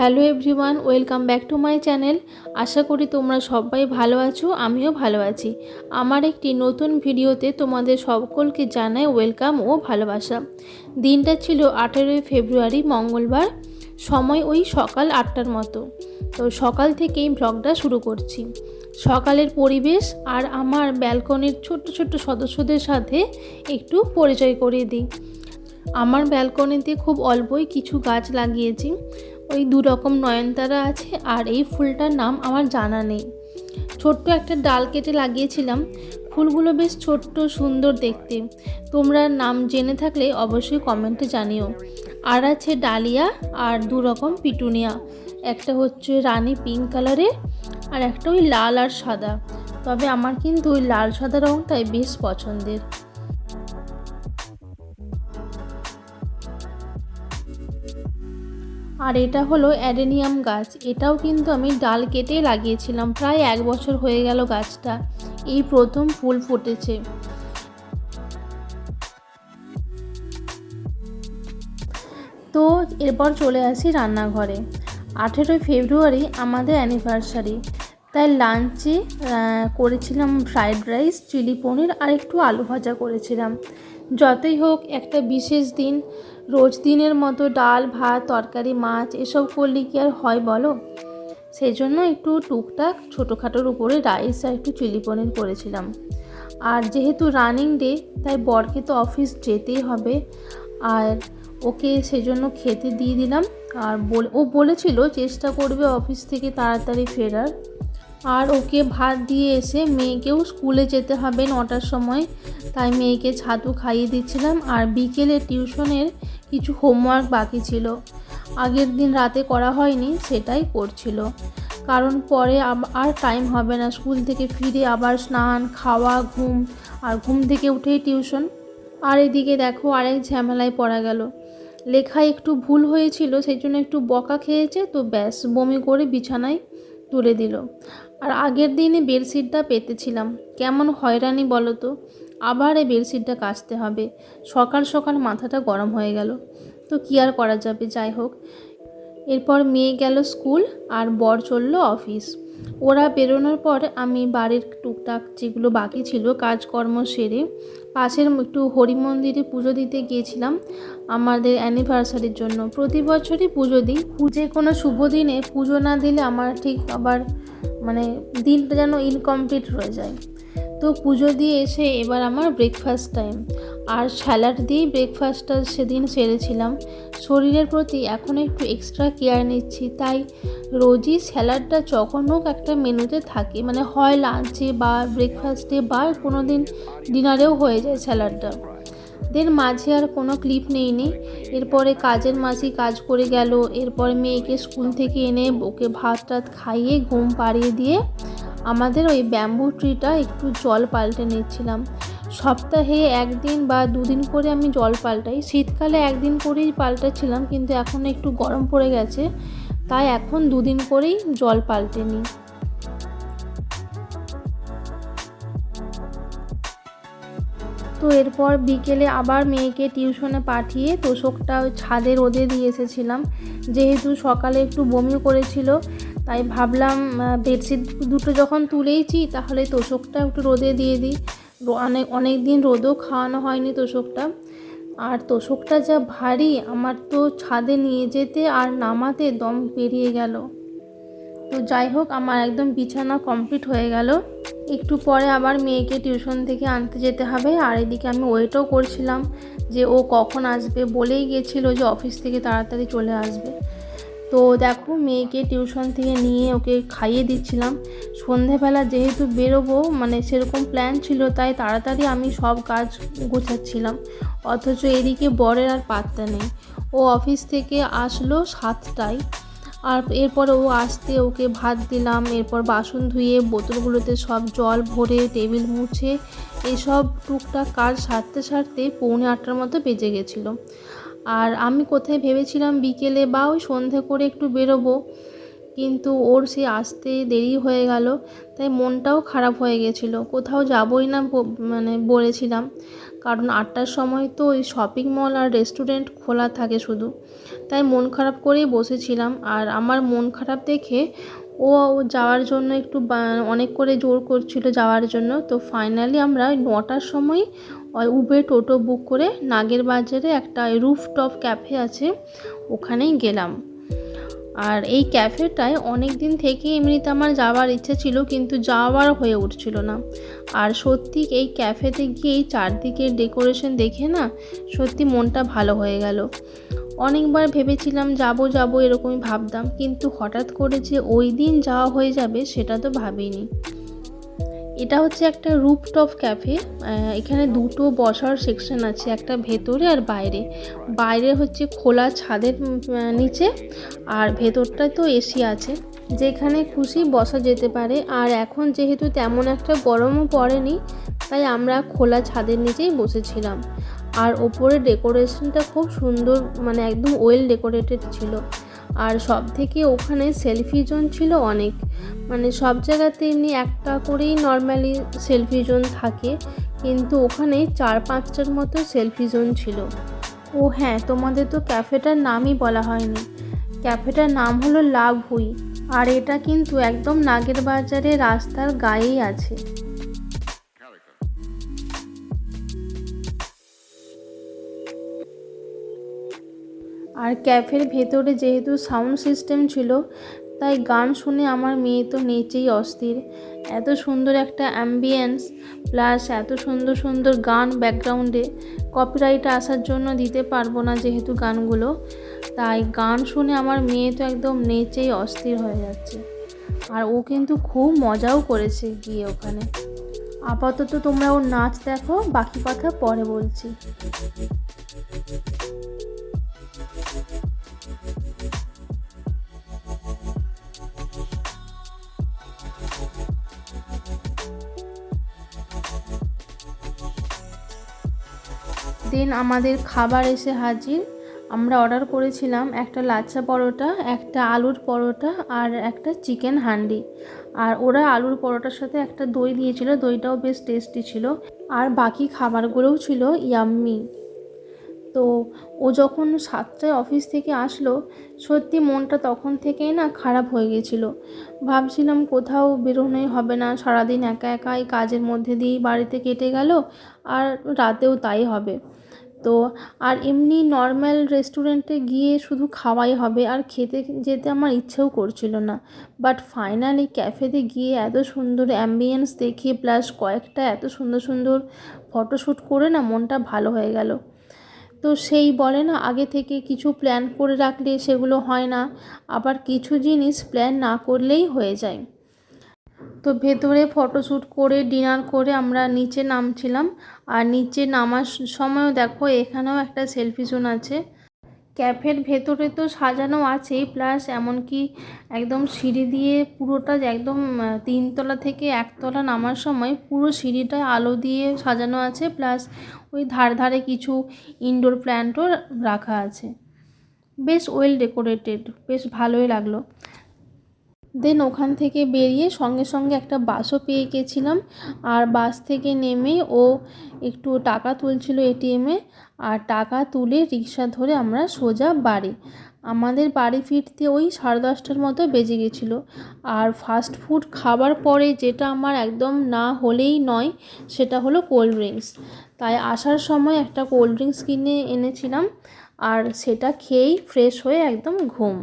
Hello everyone, welcome back to my channel. আশা করি তোমরা সবাই ভালো আছো, আমিও ভালো আছি। আমার একটি নতুন ভিডিওতে তোমাদের সকলকে জানাই ওয়েলকাম ও ভালোবাসা। দিনটা ছিল আঠেরোই ফেব্রুয়ারি, মঙ্গলবার। সময় ওই সকাল আটটার মতো। তো সকাল থেকেই ব্লগটা শুরু করছি। সকালের পরিবেশ আর আমার ব্যালকনির ছোট্ট ছোট্ট সদস্যদের সাথে একটু পরিচয় করিয়ে দিই। আমার ব্যালকনিতে খুব অল্পই কিছু গাছ লাগিয়েছি। ওই দু রকম নয়নতারা আছে আর এই ফুলটার নাম আমার জানা নেই। ছোট্ট একটা ডাল কেটে লাগিয়েছিলাম। ফুলগুলো বেশ ছোট্ট, সুন্দর দেখতে। তোমরা নাম জেনে থাকলে অবশ্যই কমেন্টে জানিও। আর আছে ডালিয়া আর দু রকম পিটুনিয়া। একটা হচ্ছে রানী পিঙ্ক কালারের আর একটা ওই লাল আর সাদা। তবে আমার কিন্তু ওই লাল সাদা রঙটাই বেশ পছন্দের। আর এটা হলো অ্যাডেনিয়াম গাছ। এটাও কিন্তু আমি ডাল কেটে লাগিয়েছিলাম, প্রায় এক বছর হয়ে গেল গাছটা। এই প্রথম ফুল ফুটেছে। তো এরপর চলে আসি রান্নাঘরে। আঠেরোই ফেব্রুয়ারি আমাদের অ্যানিভার্সারি তাই লাঞ্চে করেছিলাম ফ্রাইড রাইস চিলি পনির আর একটু আলু ভাজা করেছিলাম। যতই হোক একটা বিশেষ দিন, রোজ দিনের মতো ডাল, ভাত, তরকারি, মাছ, এসব করলে কি আর হয় বলো? সেই জন্য একটু টুকটাক ছোটোখাটোর উপরে রাইস আর একটু চিলি পনির করেছিলাম। আর যেহেতু রানিং ডে, তাই বরকে তো অফিস যেতেই হবে। আর ওকে সেজন্য খেতে দিয়ে দিলাম। আর ও বলেছিল চেষ্টা করবে অফিস থেকে তাড়াতাড়ি ফেরার। আর ওকে ভাত দিয়ে এসে মেয়েকেও স্কুলে যেতে হবে নটার সময়। তাই মেয়েকে ছাতু খাইয়ে দিচ্ছিলাম আর বিকেলে টিউশনের কিছু হোমওয়ার্ক বাকি ছিল। আগের দিন রাতে করা হয়নি, সেটাই করছিল। কারণ পরে আর টাইম হবে না, স্কুল থেকে ফিরে আবার স্নান, খাওয়া, ঘুম, আর ঘুম থেকে উঠেই টিউশন। আর এদিকে দেখো আরেক ঝামেলায় পড়া গেল। লেখায় একটু ভুল হয়েছিল, সেই জন্য একটু বকা খেয়েছে, তো ব্যাস বমি করে বিছানায় তুলে দিল। আর আগের দিনে বেডশিটটা পেতেছিলাম। কেমন হয়রানি বলো তো? আবার এই বেডশিটটা কাচতে হবে। সকাল সকাল মাথাটা গরম হয়ে গেল। তো কী আর করা যাবে? যাই হোক এরপর মেয়ে গেল স্কুল আর বর চলল অফিস। ওরা বেরোনোর পর আমি বাড়ির টুকটাক যেগুলো বাকি ছিল কাজকর্ম সেরে পাশের একটু হরি মন্দিরে পুজো দিতে গিয়েছিলাম। আমাদের অ্যানিভার্সারির জন্য প্রতি বছরই পুজো দিই। পুজো কোনো শুভ দিনে পুজো না দিলে আমার ঠিক আবার মানে দিনটা যেন ইনকমপ্লিট হয়ে যায়। তো পুজো দিয়ে এসে এবার আমার ব্রেকফাস্ট টাইম আর স্যালাড দিয়েই ব্রেকফাস্টটা সেদিন সেরেছিলাম। শরীরের প্রতি এখন একটু এক্সট্রা কেয়ার নিচ্ছি, তাই রোজই স্যালাডটা যখন হোক একটা মেনুতে থাকে। মানে হয় লাঞ্চে বা ব্রেকফাস্টে বা কোনো দিন ডিনারেও হয়ে যায় স্যালাডটা দেন মাঝে আর কোনো ক্লিপ নেইনি এরপরে কাজের মাসি কাজ করে গেল। এরপর মেয়েকে স্কুল থেকে এনে ওকে ভাত টাত খাইয়ে ঘুম পাড়িয়ে দিয়ে আমাদের ওই ব্যাম্বু ট্রিটা একটু জল পাল্টে নিচ্ছিলাম। সপ্তাহে একদিন বা দুদিন করে আমি জল পাল্টাই। শীতকালে একদিন করেই পাল্টাচ্ছিলাম কিন্তু এখন একটু গরম পড়ে গেছে। তাই এখন দুদিন করেই জল পাল্টে নিই। তো এরপর বিকেলে আবার মেয়েকে টিউশনে পাঠিয়ে তোষকটা ছাদে রোদে দিয়ে এসেছিলাম। যেহেতু সকালে একটু বমি করেছিল তাই ভাবলাম বেডশিট দুটো যখন তুলেইছি, তাহলে তোষকটা একটু রোদে দিয়ে দিই। অনেক অনেক দিন রোদও খাওয়ানো হয়নি তোষকটা। আর তোষকটা যা ভারী, আমার তো ছাদে নিয়ে যেতে আর নামাতে দম পেরিয়ে গেল। তো যাই হোক, আমার একদম বিছানা কমপ্লিট হয়ে গেল। একটু পরে আবার মেয়েকে টিউশন থেকে আনতে যেতে হবে। আর এদিকে আমি ওয়েটও করছিলাম যে ও কখন আসবে বলেই গেছিল যে অফিস থেকে তাড়াতাড়ি চলে আসবে। তো দেখো মেয়েকে টিউশন থেকে নিয়ে ওকে খাইয়ে দিচ্ছিলাম। সন্ধেবেলা যেহেতু বেরোবো মানে সেরকম প্ল্যান ছিল, তাই তাড়াতাড়ি আমি সব কাজ গোছাচ্ছিলাম। অথচ এদিকে বরের আর পাত্তা নেই। ও অফিস থেকে আসলো সাতটায়। আর এরপর ও আসতে ওকে ভাত দিলাম, এরপর বাসন ধুয়ে বোতলগুলোতে সব জল ভরে টেবিল মুছে, এসব টুকটাক কাজ সারতে সারতে পৌনে আটটার মতো বেজে গেছিল। আর আমি কোথায় ভেবেছিলাম বিকেলে বা ওই সন্ধে করে একটু বেরোবো, কিন্তু ওর সে আসতে দেরি হয়ে গেল, তাই মনটাও খারাপ হয়ে গেছিল। কোথাও যাবই না মানে বলেছিলাম, কারণ আটটার সময় তো ওই শপিং মল আর রেস্টুরেন্ট খোলা থাকে শুধু। তাই মন খারাপ করেই বসেছিলাম, আর আমার মন খারাপ দেখে ও যাওয়ার জন্য একটু অনেক করে জোর করছিল যাওয়ার জন্য, তো ফাইনালি আমরা নটার সময় উবের টোটো বুক করে নাগের বাজারে একটা রুফটপ ক্যাফে আছে, ওখানেই গেলাম। আর এই ক্যাফেটায় অনেক দিন থেকে এমনিতে আমার যাওয়ার ইচ্ছে ছিল, কিন্তু যাওয়ার হয়ে উঠছিল না। আর সত্যি এই ক্যাফেতে গিয়ে এই চারদিকের ডেকোরেশন দেখে না সত্যি মনটা ভালো হয়ে গেল। অনেকবার ভেবেছিলাম যাব যাব এরকমই ভাবতাম, কিন্তু হঠাৎ করে যে ওই দিন যাওয়া হয়ে যাবে সেটা তো ভাবিনি। এটা হচ্ছে একটা রুপটপ ক্যাফে এখানে দুটো বসার সেকশন আছে, একটা ভেতরে আর বাইরে। বাইরে হচ্ছে খোলা ছাদের নিচে আর ভেতরটায় তো এসি আছে, যেখানে খুশি বসা যেতে পারে। আর এখন যেহেতু তেমন একটা গরমও পড়েনি, তাই আমরা খোলা ছাদের নিচেই বসেছিলাম। আর ওপরে ডেকোরেশনটা খুব সুন্দর মানে একদম ওয়েল ডেকোরেটেড ছিল। আর সব থেকে ওখানে সেলফি জোন ছিল অনেক। মানে সব জায়গাতে এমনি একটা করেই নর্মালি সেলফি জোন থাকে, কিন্তু ওখানে চার পাঁচটার মতো সেলফি জোন ছিল। ও হ্যাঁ তোমাদের তো ক্যাফেটার নামই বলা হয়নি। ক্যাফেটার নাম হলো লাভ হুই আর এটা কিন্তু একদম নাগের বাজারে রাস্তার গায়েই আছে। আর ক্যাফের ভেতরে যেহেতু সাউন্ড সিস্টেম ছিল, তাই গান শুনে আমার মেয়ে তো নেচেই অস্থির। এত সুন্দর একটা অ্যাম্বিয়েন্স প্লাস এত সুন্দর সুন্দর গান ব্যাকগ্রাউন্ডে কপিরাইট আসার জন্য দিতে পারব না যেহেতু গানগুলো। তাই গান শুনে আমার মেয়ে তো একদম নেচেই অস্থির হয়ে যাচ্ছে। আর ও কিন্তু খুব মজাও করেছে গিয়ে ওখানে। আপাতত তোমরা ওর নাচ দেখো, বাকি কথা পরে বলছি। দেন আমাদের খাবার এসে হাজির। আমরা অর্ডার করেছিলাম একটা লাচ্ছা পরোটা, একটা আলুর পরোটা আর একটা চিকেন হান্ডি। আর ওরা আলুর পরোটার সাথে একটা দই দিয়েছিল, দইটাও বেশ টেস্টি ছিল। আর বাকি খাবারগুলোও ছিল ইয়াম্মি তো ও যখন সাতটায় অফিস থেকে আসলো, সত্যি মনটা তখন থেকেই না খারাপ হয়ে গেছিল। ভাবছিলাম কোথাও বেরোনোই হবে না, সারাদিন একা একাই কাজের মধ্যে দিয়েই বাড়িতে কেটে গেল, আর রাতেও তাই হবে। তো আর এমনি নর্মাল রেস্টুরেন্টে গিয়ে শুধু খাওয়াই হবে, আর খেতে যেতে আমার ইচ্ছেও করছিল না। বাট ফাইনালি ক্যাফেতে গিয়ে এত সুন্দর অ্যাম্বিয়েন্স দেখে প্লাস কয়েকটা এত সুন্দর সুন্দর ফটোশ্যুট করে না মনটা ভালো হয়ে গেল। তো সেই বলে না, আগে থেকে কিছু প্ল্যান করে রাখলে সেগুলো হয় না। আবার কিছু জিনিস প্ল্যান না করলেই হয়ে যায়। তো ভেতরে ফটোশ্যুট করে ডিনার করে আমরা নিচে নামছিলাম। আর নিচে নামার সময়ও দেখো, এখানেও একটা সেলফি জোন আছে। ক্যাফের ভেতরে তো সাজানো আছেই প্লাস এমনকি একদম সিঁড়ি দিয়ে পুরোটা একদম তিনতলা থেকে একতলা নামার সময় পুরো সিঁড়িটা আলো দিয়ে সাজানো আছে প্লাস ওই ধার ধারে কিছু ইনডোর প্ল্যান্টও রাখা আছে। বেশ ওয়েল ডেকোরেটেড বেশ ভালোই লাগল। দেন ওখান থেকে বেরিয়ে সঙ্গে সঙ্গে একটা বাসও পেয়ে গেছিলাম। আর বাস থেকে নেমে ও একটু টাকা তুলছিল এটিএমে আর টাকা তুলে রিক্সা ধরে আমরা সোজা বাড়ি। আমাদের বাড়ি ফিরতে ওই সাড়ে দশটার মতো বেজে গেছিল। আর ফাস্ট ফুড খাবার পরে যেটা আমার একদম না হলেই নয়, সেটা হলো কোল্ড ড্রিঙ্কস তাই আসার সময় একটা কোল্ড ড্রিঙ্কস কিনে এনেছিলাম। আর সেটা খেয়েই ফ্রেশ হয়ে একদম ঘুম।